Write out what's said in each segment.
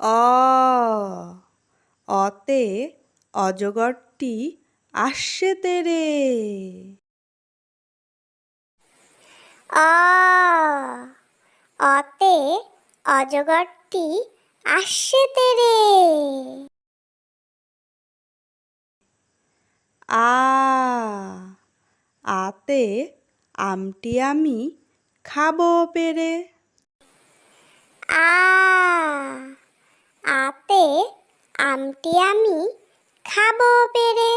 অ অতে অজগরটি আসছে তেরে। অ অতে অজগরটি আসছে তেরে। আ আতে আমটি আমি খাব পেরে। আ আতে আমটি আমি খাব পেরে।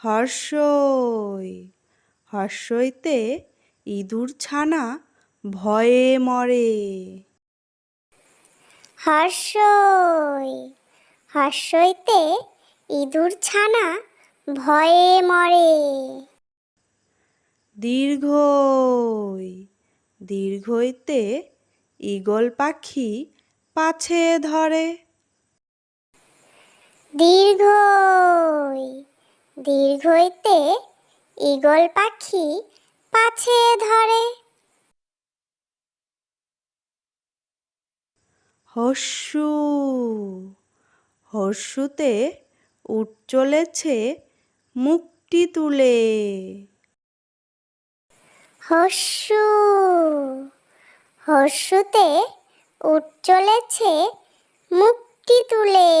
হর্ষই হর্ষইতে ইঁদুর ছানা ভয়ে মরে। হর্ষই হর্ষইতে ইঁদুর ছানা ভয়ে মরে। দীর্ঘই দীর্ঘইতে ঈগল পাখি পাছে ধরে। দীর্ঘই দীর্ঘইতে ঈগল পাখি পাছে ধরে। হস্যু হস্যুতে উঠ চলেছে মুক্তি তুলে। হস্যু হস্যুতে উঠ চলেছে মুক্তি তুলে।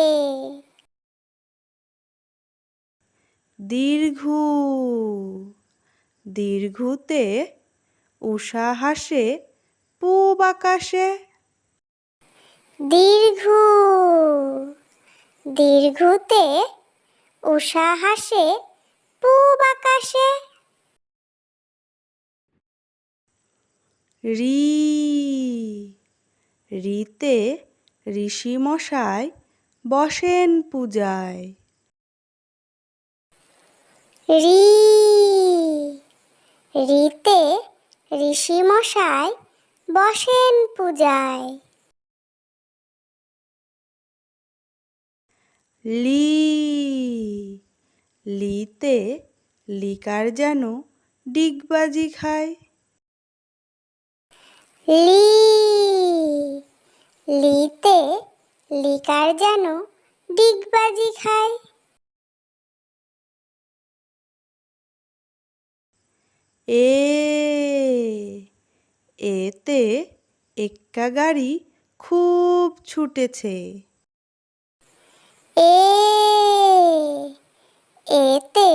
দীর্ঘু দীর্ঘুতে উষা হাসে পূব আকাশে। দীর্ঘ দীর্ঘতে উষা হাসে পূব আকাশে। রি রিতে ঋষিমশাই বসেন পূজায়। রি রিতে ঋষি মশাই বসেন পূজায়। লি লিতে লিকার যেন ডিগবাজি খায়। লি। লিতে লিকার যেন ডিগবাজি খায়। এ এতে এক্কা গাড়ি খুব ছুটেছে। এ এতে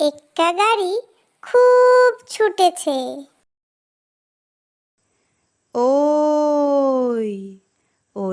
এক্কা গাড়ি খুব ছুটেছে ওই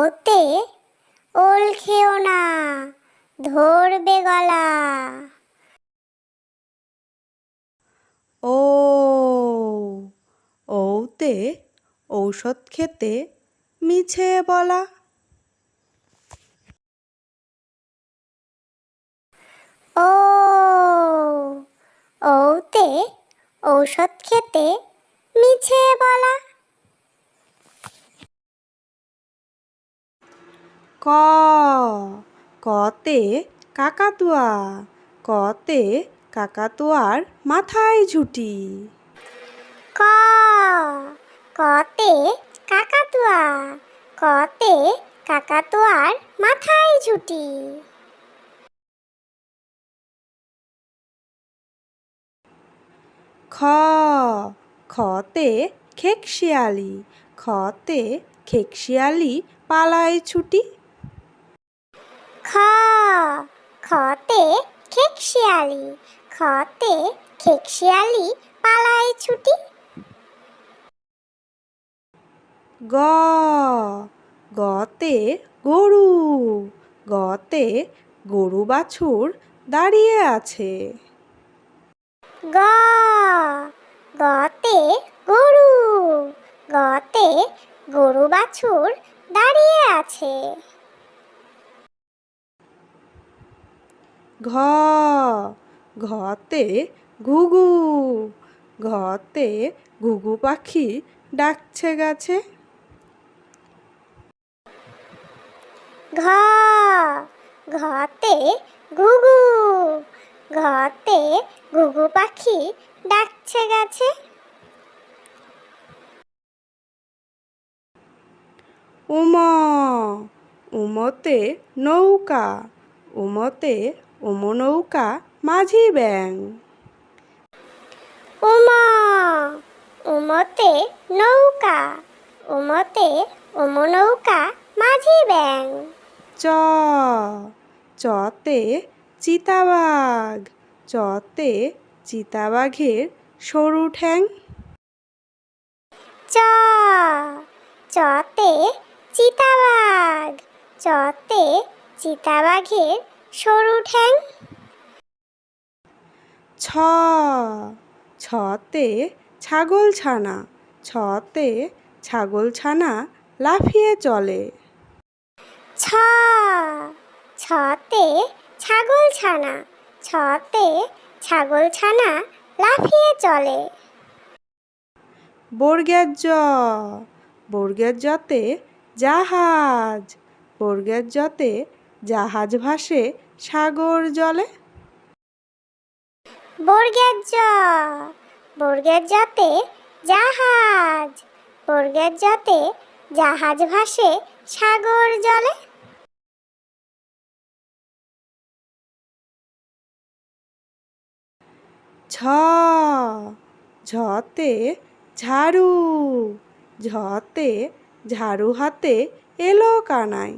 ওতে ওল খেও না ধরবে গলা। ও ওতে ঔষধ খেতে মিছে বলা। ও ওতে ঔষধ খেতে মিছে বলা। ক কতে কাকাতুয়া কতে কাকাতুয়ার মাথায় ঝুটি। ক কতে কাকাতুয়া কতে কাকাতুয়ার মাথায় ঝুটি। খ খতে খেকশিয়ালি খতে খেকশিয়ালি পালায় ছুটি। খ খতে খেকশিয়ালি খতে খেকশিয়ালি পালায় ছুটি। গ গতে গরু গতে গরু বাছুর দাঁড়িয়ে আছে। গ গতে গরু গতে গরু বাছুর দাঁড়িয়ে আছে। ঘ ঘতে ঘুঘু ঘতে ঘুঘু পাখি ডাকছে গাছে। ঘ ঘতে ঘুঘু ঘতে ঘুঘু পাখি ডাকছে গাছে। উম উমতে নৌকা উমতে উম নৌকা মাঝি ব্যাং। উমা উমতে নৌকা উমতে উম নৌকা মাঝি ব্যাং। চ চতে চিতাবাঘ চতে চিতাবাঘের সরু ঠ্যাং। চ চতে চিতাবাঘ চতে চিতাবাঘের সরু ঠ্যাং। ছ ছতে ছাগল ছানা ছতে ছাগল ছানা লাফিয়ে চলে। ছ ছতে ছাগল ছানা ছতে ছাগল ছানা লাফিয়ে চলে। বর্গের জ বর্গের জতে জাহাজ বর্গের জতে জাহাজ ভাসে সাগর জলে। বর্গের জ বর্গের জতে জাহাজ বর্গের জতে জাহাজ ভাসে সাগর জলে। ঝ ঝতে ঝাড়ু ঝতে ঝাড়ু হাতে এলো কানাই।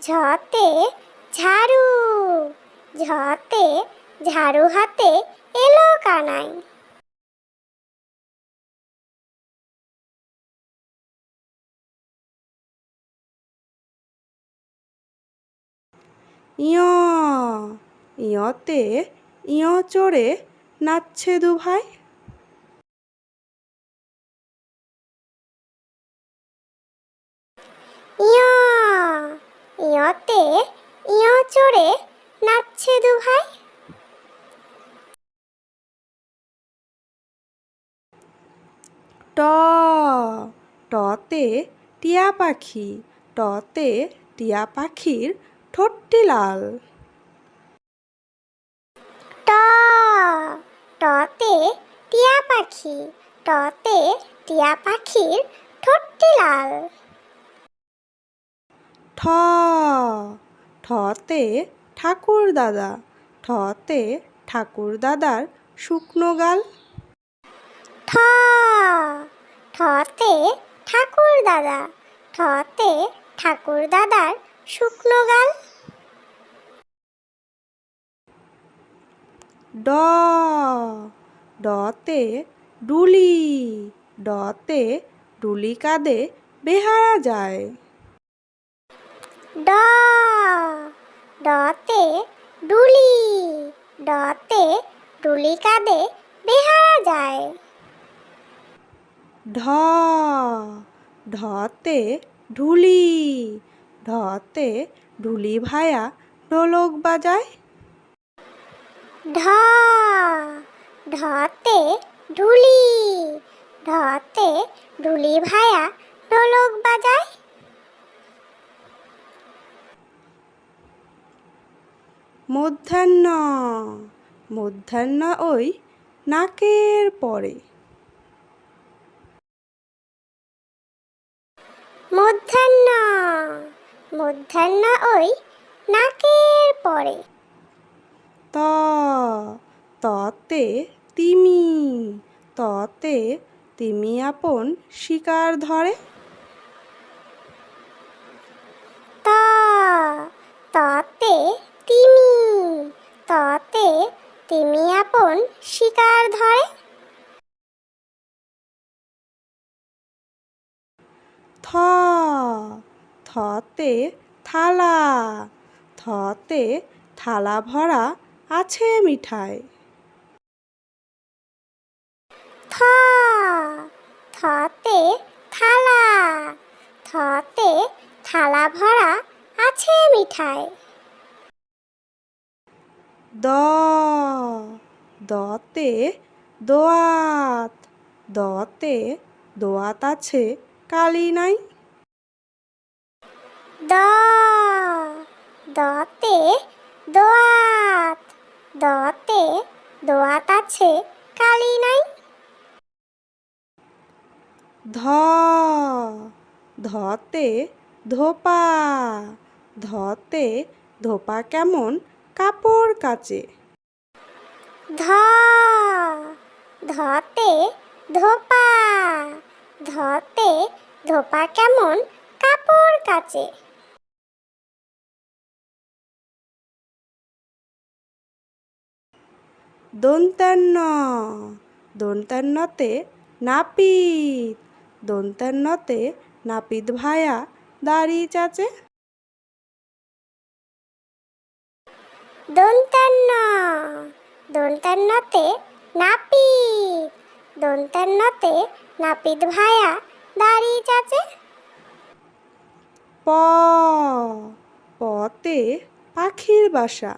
ঝতে ঝাড়ু ঝতে ঝাড়ু হাতে এলো কানাই। ইয় ইয়তে ইয় চড়ে নাচছে দু ভাই ইয় ইয়তে ইয় চড়ে নাচছে দু ভাই ট টতে টিয়া পাখি টতে টিয়া পাখির ঠোঁটটি লাল। ট টতে টিয়া পাখি টতে টিয়া পাখির ঠোঁটটি লাল। ঠ ঠতে ঠাকুর দাদা ঠতে ঠাকুর দাদার শুকনো গাল। ঠ ঠতে ঠাকুর দাদা ঠতে ঠাকুর দাদার শুকনো গাল। ড ডতে ডুলি ডতে ডুলি কাঁদে বেহারা যায়। ড ডতে ডুলি ডতে ডুলি কাঁদে বেহারা যায়। ঢ ঢতে ঢুলি ঢতে ঢুলি ভায়া ঢোলক বাজায়। ঢ ঢতে ঢুলি ঢতে ঢুলি ভায়া ঢোলক বাজায়। মধ্যাহ্ন মধ্যাহ্ন ওই নাকের পরে। মধ্যাহ্ন মধ্যাহ্ন ওই নাকের পরে। ত ততে তিমি ততে তিমি আপন শিকার ধরে। ত ততে তিমি ততে তিমি আপন শিকার ধরে? থ থতে থালা থতে থালা ভরা আছে মিঠাই। থ থতে থতে থালা থতে থালা ভরা আছে মিঠাই। দ দতে দোয়াত দতে দোয়াত আছে কালি নাই। দ দতে দোয়াত দতে দোয়াত আছে কালি নাই। ধ ধতে ধোপা ধতে ধোপা কেমন? কাপড় কাচে। ধ ধতে ধোপা ধতে ধোপা কেমন? কাপড় কাচে। দন্তান্ন দন্তান্নতে নাপিত দন্তান্নতে নাপিত ভায়া দাড়ি চাচে। দন্তান্ন দন্তান্নতে নাপিত দন্তান্নতে নাপিত ভায়া দাড়ি চাচে প পতে পাখির বাসা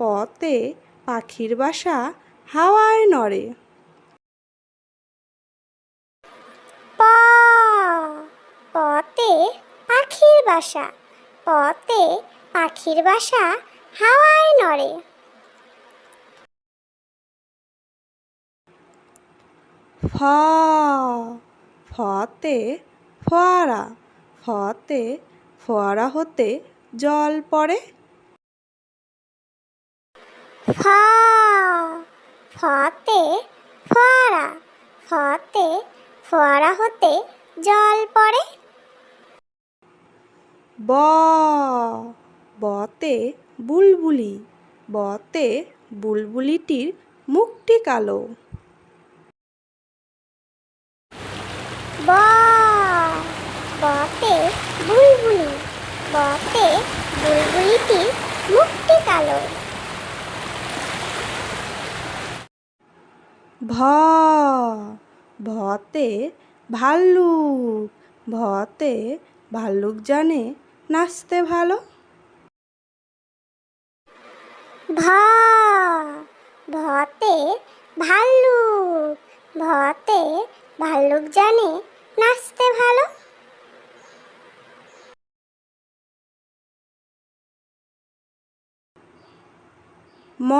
পতে পাখির বাসা হাওয়ায় নড়ে। প পতে পাখির বাসা পতে পাখির বাসা হাওয়ায় নড়ে। ফ ফতে ফোয়ারা ফতে ফোয়ারা হতে জল পড়ে। ফ ফতে ফোয়ারা ফতে ফোয়ারা হতে জল পড়ে। ব বতে বুলবুলি বতে বুলবুলিটির মুখটি কালো। ব বতে বুলবুলি বতে বুলবুলিটির মুখটি কালো। ভ ভতে ভাল্লুক ভতে ভাল্লুক জানে নাচতে ভালো। ভ ভতে ভাল্লুক ভতে ভাল্লুক জানে নাচতে ভালো? ম,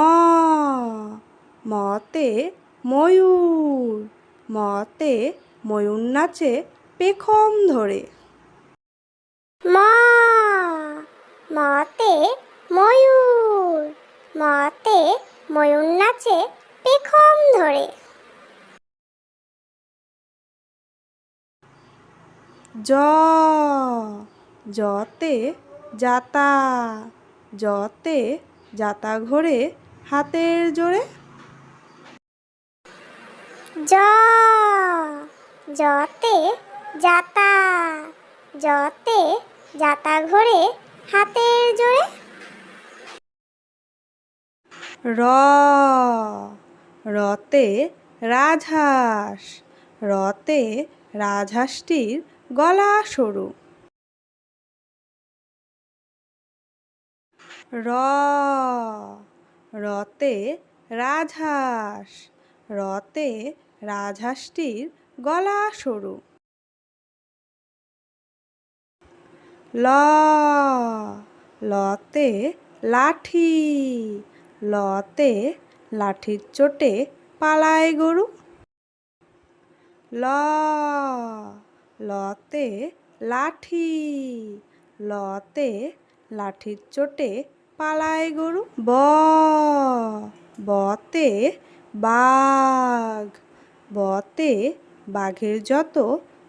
মতে ময়ূর মতে ময়ূর নাচে পেখম ধরে। ম, মতে ময়ূর মতে ময়ূর নাচে পেখম ধরে। জ জতে যাতা জতে যাতা ঘোরে হাতের জোরে। জ জতে যাতা জতে যাতা ঘোরে হাতের জোরে। র রতে রাজহাঁস রতে রাজহাঁসটির গলা সরু। র, রতে রাজহাঁস, রতে রাজহাঁসটির গলা সরু। ল, লতে লাঠি, লতে লাঠির চোটে পালায় গরু। ল লতে লাঠি, লতে লাঠির চোটে পালায় গরু ব, বতে বাঘ, বতে বাঘের যত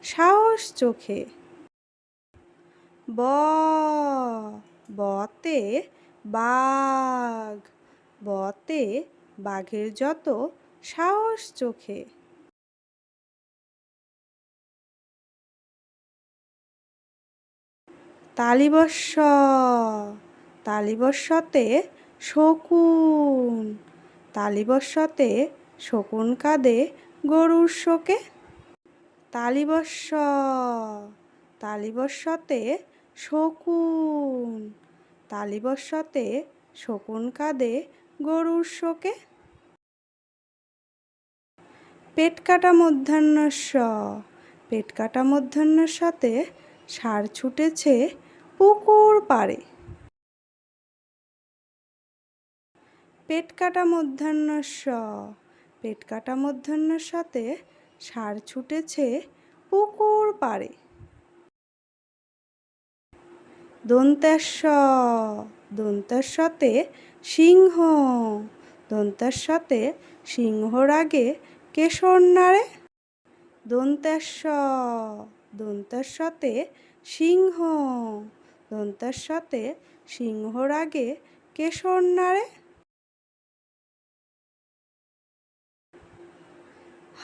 সাহস চোখে। ব, বতে বাঘ, বতে বাঘের যত সাহস চোখে। তালিবস্য তালিবস্যতে শকুন। তালিবস্যতে শকুন কাঁদে গরুর শোকে। তালিবস্য তালিবস্যতে শকুন। তালিবস্যতে শকুন কাঁদে গরুর শোকে। পেট কাটা মধ্যাহ্নস্য পেট কাটা সাথে সার ছুটেছে পুকুর পেট কাটা মধ্যাহ্নস্য পেট কাটা মধ্যাহ্নের সাথে সার ছুটেছে পুকুর পাড়ে। দন্তেশ্ব দন্তেশ্বতে সিংহ। দন্তেশ্বতে সিংহর আগে কেশর নাড়ে। দন্তেশ্ব দন্তেশ্বতে সিংহ। দন্তেশ্বতে সিংহর আগে কেশর নাড়ে।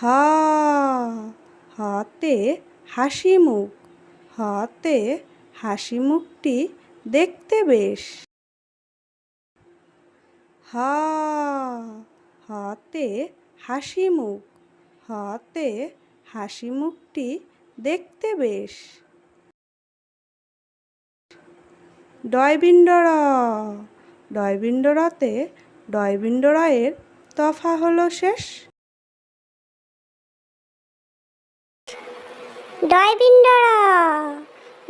হা, হাতে হাসি মুখ, হাতে হাসি মুখটি দেখতে বেশ। হা, হাতে হাসি মুখ, হাতে হাসি মুখটি দেখতে বেশ। ডয়বিন্ডর ডয়বিন্ডরাতে ডয়বিন্ডরায়ের তফা হলো শেষ। ডয়বিন্ডরা।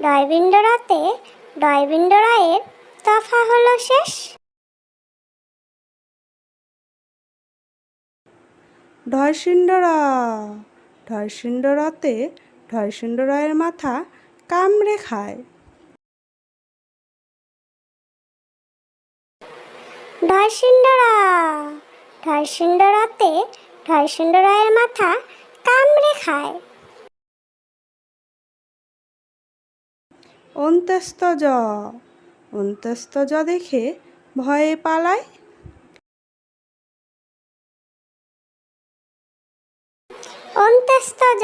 ডয়বিন্ডরাতে ডয়বিন্ডরায়ের তফা হলো শেষ। ঢয়সিন্ডরা ঢয়সিন্ডরাতে ঢয়সিন্ডরায়ের মাথা কামড়ে খায়। ঢয়সিন্ডরা ঢয়সিন্ডরাতে ঢয়সিন্ডরায়ের মাথা কামড়ে খায়। অন্ত্যস্তজ জ দেখে ভয়ে পালায়। অন্ত্যস্তজ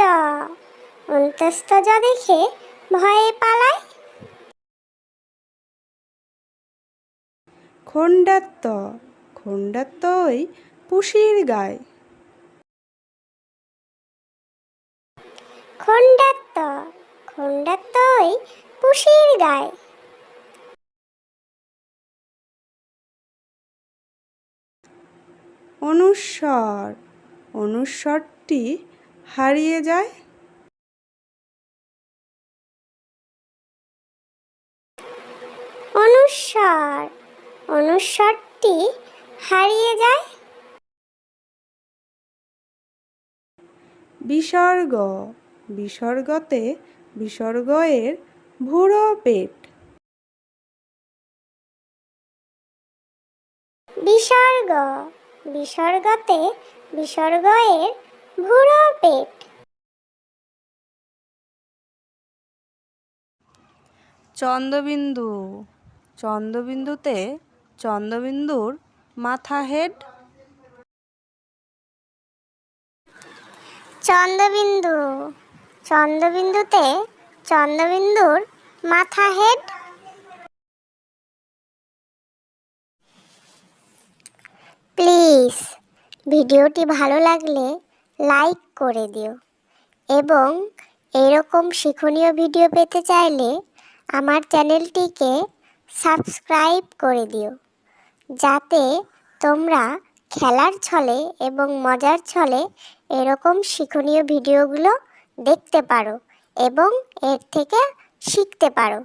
অন্ত্যস্তজ দেখে ভয়ে পালায়। খণ্ডাত্ত ওই পুষির গায়। খণ্ডাত্ত খণ্ডাত্ত ওই পুষির গায়। অনুস্বর অনুস্বরটি হারিয়ে যায়। অনুস্বর অনুস্বরটি হারিয়ে যায়? বিসর্গ। বিসর্গতে বিসর্গ এর ভুড়ো পেট। বিসর্গ। বিসর্গতে বিসর্গ এর ভুড়ো পেট। চন্দ্রবিন্দু। চন্দ্রবিন্দুতে চন্দ্রবিন্দুর মাথা হেড? চন্দ্রবিন্দু, চন্দ্রবিন্দুতে চন্দ্রবিন্দুর মাথা হেড? প্লিজ, ভিডিওটি ভালো লাগলে লাইক করে দিও এবং এরকম শিক্ষণীয় ভিডিও পেতে চাইলে আমার চ্যানেলটিকে সাবস্ক্রাইব করে দিও। যাতে তোমরা খেলার ছলে এবং মজার ছলে এরকম শিক্ষণীয় ভিডিওগুলো দেখতে পারো এবং এর থেকে শিখতে পারো।